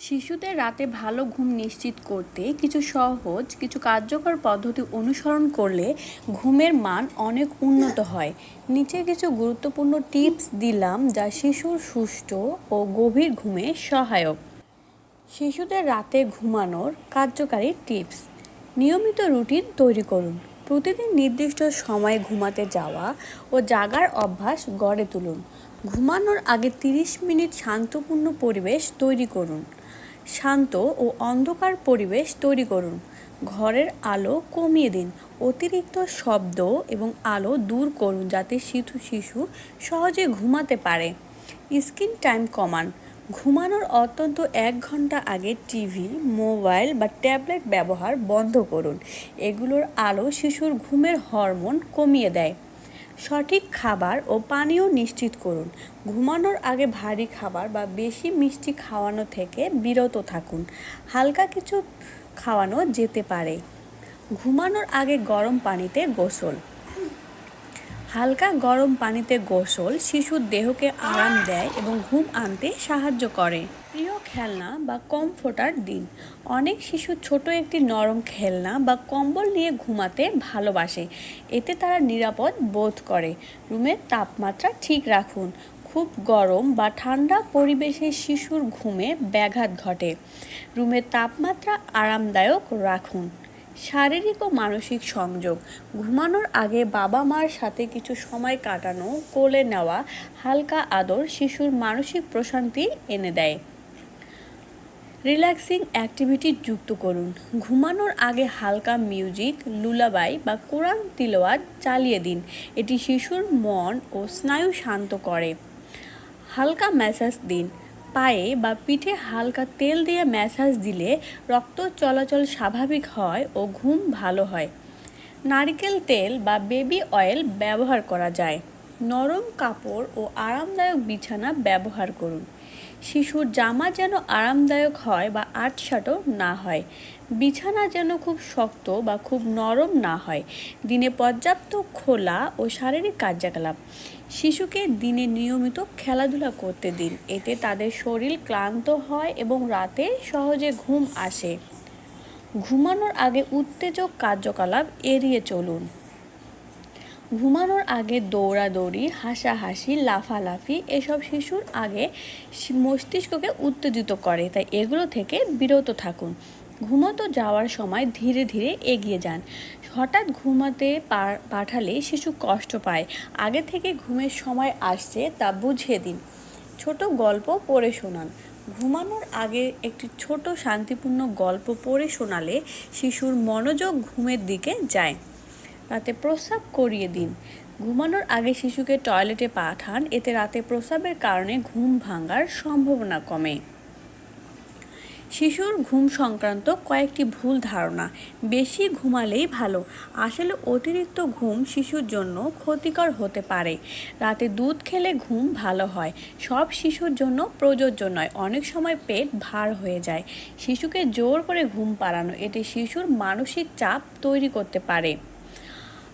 শিশুদের রাতে ভালো ঘুম নিশ্চিত করতে কিছু সহজ, কিছু কার্যকর পদ্ধতি অনুসরণ করলে ঘুমের মান অনেক উন্নত হয়। নিচে কিছু গুরুত্বপূর্ণ টিপস দিলাম যা শিশুর সুষ্ঠু ও গভীর ঘুমে সহায়ক। শিশুদের রাতে ঘুমানোর কার্যকারী টিপস। নিয়মিত রুটিন তৈরি করুন। প্রতিদিন নির্দিষ্ট সময়ে ঘুমাতে যাওয়া ও জাগার অভ্যাস গড়ে তুলুন। ঘুমানোর আগে 30 মিনিট শান্তপূর্ণ পরিবেশ তৈরি করুন। শান্ত ও অন্ধকার পরিবেশ তৈরি করুন। ঘরের আলো কমিয়ে দিন। অতিরিক্ত শব্দ এবং আলো দূর করুন যাতে শিশু শিশু সহজে ঘুমাতে পারে। স্ক্রিন টাইম কমান। ঘুমানোর অত্যন্ত এক ঘণ্টা আগে টিভি, মোবাইল বা ট্যাবলেট ব্যবহার বন্ধ করুন। এগুলোর আলো শিশুর ঘুমের হরমোন কমিয়ে দেয়। সঠিক খাবার ও পানীয় নিশ্চিত করুন। ঘুমানোর আগে ভারী খাবার বা বেশি মিষ্টি খাওয়ানো থেকে বিরত থাকুন। হালকা কিছু খাওয়ানো যেতে পারে। ঘুমানোর আগে গরম পানিতে গোসল। হালকা গরম পানিতে গোসল শিশুর দেহকে আরাম দেয় এবং ঘুম আনতে সাহায্য করে। প্রিয় খেলনা বা কমফোর্টার দিন। অনেক শিশু ছোট একটি নরম খেলনা বা কম্বল নিয়ে ঘুমাতে ভালোবাসে। এতে তারা নিরাপদ বোধ করে। রুমের তাপমাত্রা ঠিক রাখুন। খুব গরম বা ঠান্ডা পরিবেশে শিশুর ঘুমে ব্যাঘাত ঘটে। রুমের তাপমাত্রা আরামদায়ক রাখুন। শারীরিক ও মানসিক সংযোগ। ঘুমানোর আগে বাবা মার সাথে কিছু সময় কাটানো, কোলে নেওয়া, হালকা আদর শিশুর মানসিক প্রশান্তি এনে দেয়। রিল্যাক্সিং অ্যাক্টিভিটি যুক্ত করুন। ঘুমানোর আগে হালকা মিউজিক, লুলাবাই বা কোরআন তিলওয়াত চালিয়ে দিন। এটি শিশুর মন ও স্নায়ু শান্ত করে। হালকা ম্যাসাজ দিন। পায়ে বা পিঠে হালকা তেল দিয়ে ম্যাসাজ দিলে রক্ত চলাচল স্বাভাবিক হয় ও ঘুম ভালো হয়। নারকেল তেল বা বেবি অয়েল ব্যবহার করা যায়। নরম কাপড় ও আরামদায়ক বিছানা ব্যবহার করুন। শিশুর জামা যেন আরামদায়ক হয় বা আটসাটও না হয়, বিছানা যেন খুব শক্ত বা খুব নরম না হয়, দিনে পর্যাপ্ত খোলা ও শারীরিক কার্যকলাপ। শিশুকে দিনে নিয়মিত খেলাধুলা করতে দিন, এতে তাদের শরীর ক্লান্ত হয় এবং রাতে সহজে ঘুম আসে। ঘুমানোর আগে উত্তেজক কার্যকলাপ এড়িয়ে চলুন। ঘুমানোর আগে দৌড়াদৌড়ি, হাসাহাসি, লাফালাফি এসব শিশুর আগে মস্তিষ্ককে উত্তেজিত করে। তাই এগুলো থেকে বিরত থাকুন। ঘুমোতে যাওয়ার সময় ধীরে ধীরে এগিয়ে যান। হঠাৎ ঘুমাতে পাঠালে শিশু কষ্ট পায়। আগে থেকে ঘুমের সময় আসছে তা বুঝিয়ে দিন। ছোট গল্প পড়ে শোনান। ঘুমানোর আগে একটি ছোট শান্তিপূর্ণ গল্প পড়ে শোনালে শিশুর মনোযোগ ঘুমের দিকে যায়। রাতে প্রস্রাব করিয়ে দিন। ঘুমানোর আগে শিশুকে টয়লেটে পাঠান, এতে রাতে প্রস্রাবের কারণে ঘুম ভাঙার সম্ভাবনা কমে। শিশুর ঘুম সংক্রান্ত কয়েকটি ভুল ধারণা। বেশি ঘুমালেই ভালো। আসলে অতিরিক্ত ঘুম শিশুর জন্য ক্ষতিকর হতে পারে। রাতে দুধ খেলে ঘুম ভালো হয়। সব শিশুর জন্য প্রযোজ্য নয়। অনেক সময় পেট ভার হয়ে যায়। শিশুকে জোর করে ঘুম পাড়ানো, এতে শিশুর মানসিক চাপ তৈরি করতে পারে।